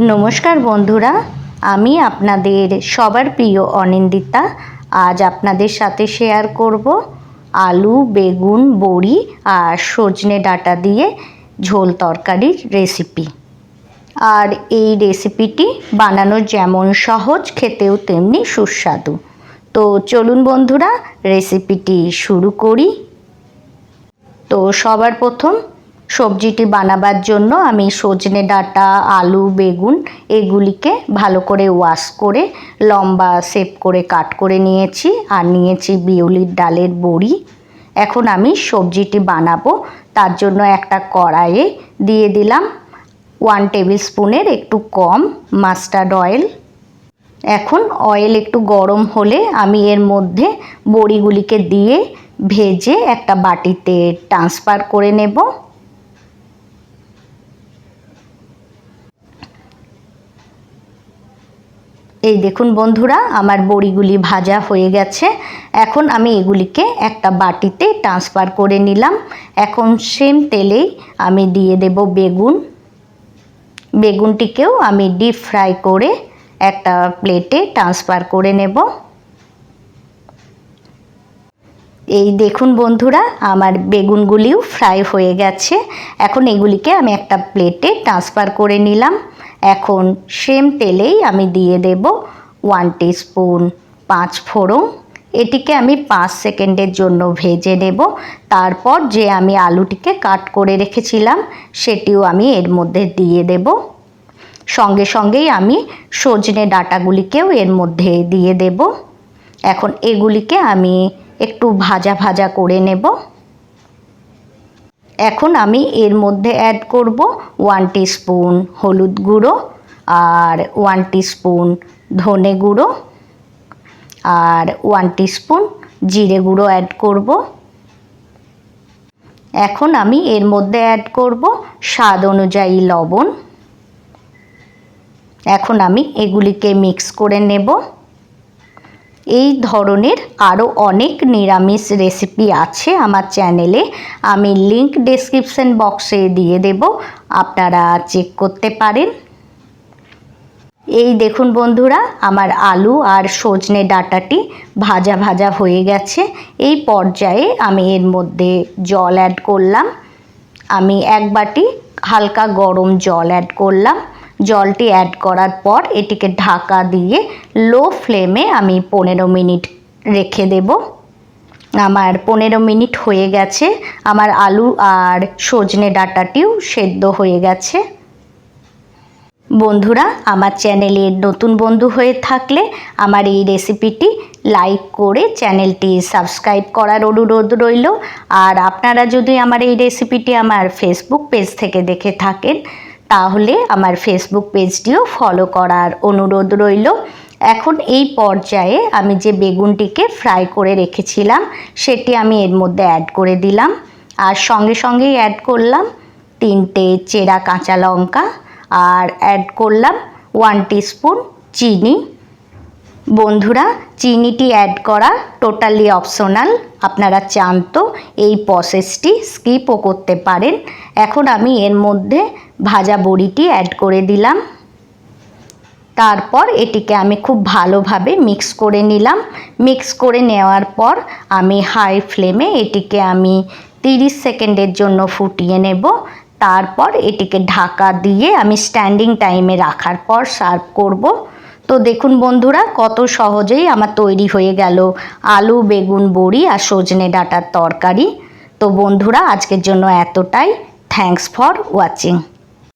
নমস্কার বন্ধুরা, আমি আপনাদের সবার প্রিয় অনিন্দিতা। আজ আপনাদের সাথে শেয়ার করব আলু, বেগুন, বড়ি আর সজনে ডাঁটা দিয়ে ঝোল তরকারির রেসিপি আর এই রেসিপিটি বানানো যেমন সহজ, খেতেও তেমনি সুস্বাদু। তো চলুন বন্ধুরা রেসিপিটি শুরু করি। তো সবার প্রথম সবজিটি বানাবার জন্য আমি সজনে ডাঁটা, আলু, বেগুন এগুলিকে ভালো করে ওয়াশ করে, লম্বা শেপ করে কাট করে নিয়েছি আর নিয়েছি বিউলির ডালের বড়ি। এখন আমি সবজিটি বানাবো, তার জন্য একটা কড়াইয়ে দিয়ে দিলাম ওয়ান টেবিল স্পুনের একটু কম মাস্টার্ড অয়েল এখন অয়েল একটু গরম হলে আমি এর মধ্যে বড়িগুলিকে দিয়ে ভেজে একটা বাটিতে ট্রান্সফার করে নেব। এই দেখুন বন্ধুরা, আমার বড়িগুলি ভাজা হয়ে গেছে। এখন আমি এগুলিকে একটা বাটিতে ট্রান্সফার করে নিলাম। এখন সেম তেলেই আমি দিয়ে দেব বেগুন। বেগুনটিকেও আমি ডিপ ফ্রাই করে একটা প্লেটে ট্রান্সফার করে নেব। এই দেখুন বন্ধুরা, আমার বেগুনগুলিও ফ্রাই হয়ে গেছে। এখন এগুলিকে আমি একটা প্লেটে ট্রান্সফার করে নিলাম। এখন সেম তেলেই আমি দিয়ে দেব ওয়ান স্পুন পাঁচ ফোড়ন। এটিকে আমি পাঁচ সেকেন্ডের জন্য ভেজে নেব। তারপর যে আমি আলুটিকে কাট করে রেখেছিলাম, সেটিও আমি এর মধ্যে দিয়ে দেব। সঙ্গে সঙ্গেই আমি সজনে ডাটাগুলিকেও এর মধ্যে দিয়ে দেব। এখন এগুলিকে আমি একটু ভাজা ভাজা করে নেব। এখন আমি এর মধ্যে অ্যাড করব ওয়ান স্পুন হলুদ গুঁড়ো আর ওয়ান স্পুন ধনে গুঁড়ো আর ওয়ান স্পুন জিরে গুঁড়ো অ্যাড করব। এখন আমি এর মধ্যে অ্যাড করব স্বাদ অনুযায়ী লবণ। এখন আমি এগুলিকে মিক্স করে নেব। এই ধরনের আরও অনেক নিরামিষ রেসিপি আছে আমার চ্যানেলে আমি লিংক ডেসক্রিপশন বক্সে দিয়ে দেব, আপনারা চেক করতে পারেন। এই দেখুন বন্ধুরা, আমার আলু আর সজনে ডাটাটি ভাজা ভাজা হয়ে গেছে। এই পর্যায়ে আমি এর মধ্যে জল অ্যাড করলাম। আমি এক বাটি হালকা গরম জল অ্যাড করলাম। জলটি অ্যাড করার পর এটিকে ঢাকা দিয়ে লো ফ্লেমে আমি পনেরো মিনিট রেখে দেব। আমার পনেরো মিনিট হয়ে গেছে। আমার আলু আর সজনে ডাটাটিও সেদ্ধ হয়ে গেছে। বন্ধুরা, আমার চ্যানেলের নতুন বন্ধু হয়ে থাকলে আমার এই রেসিপিটি লাইক করে চ্যানেলটি সাবস্ক্রাইব করার অনুরোধ রইল। আর আপনারা যদি আমার এই রেসিপিটি আমার ফেসবুক পেজ থেকে দেখে থাকেন তাহলে আমার ফেসবুক পেজটিও ফলো করার অনুরোধ রইল। এখন এই পর্যায়ে আমি যে বেগুনটিকে ফ্রাই করে রেখেছিলাম, সেটি আমি এর মধ্যে অ্যাড করে দিলাম। আর সঙ্গে সঙ্গেই অ্যাড করলাম তিনটে চেরা কাঁচা লঙ্কা, আর অ্যাড করলাম ওয়ান স্পুন চিনি। বন্ধুরা, চিনিটি অ্যাড করা টোটালি অপশনাল আপনারা চান তো এই প্রসেসটি স্কিপও করতে পারেন। এখন আমি এর মধ্যে ভাজা বড়িটি অ্যাড করে দিলাম। তারপর এটিকে আমি খুব ভালোভাবে মিক্স করে নিলাম। মিক্স করে নেওয়ার পর আমি হাই ফ্লেমে এটিকে আমি তিরিশ সেকেন্ডের জন্য ফুটিয়ে নেব। তারপর এটিকে ঢাকা দিয়ে আমি স্ট্যান্ডিং টাইমে রাখার পর সার্ভ করব। তো দেখুন বন্ধুরা, কত সহজেই আমার তৈরি হয়ে গেল। আলু, বেগুন, বড়ি আর সজনে ডাটার তরকারি। তো বন্ধুরা, আজকের জন্য এতটাই। Thanks for watching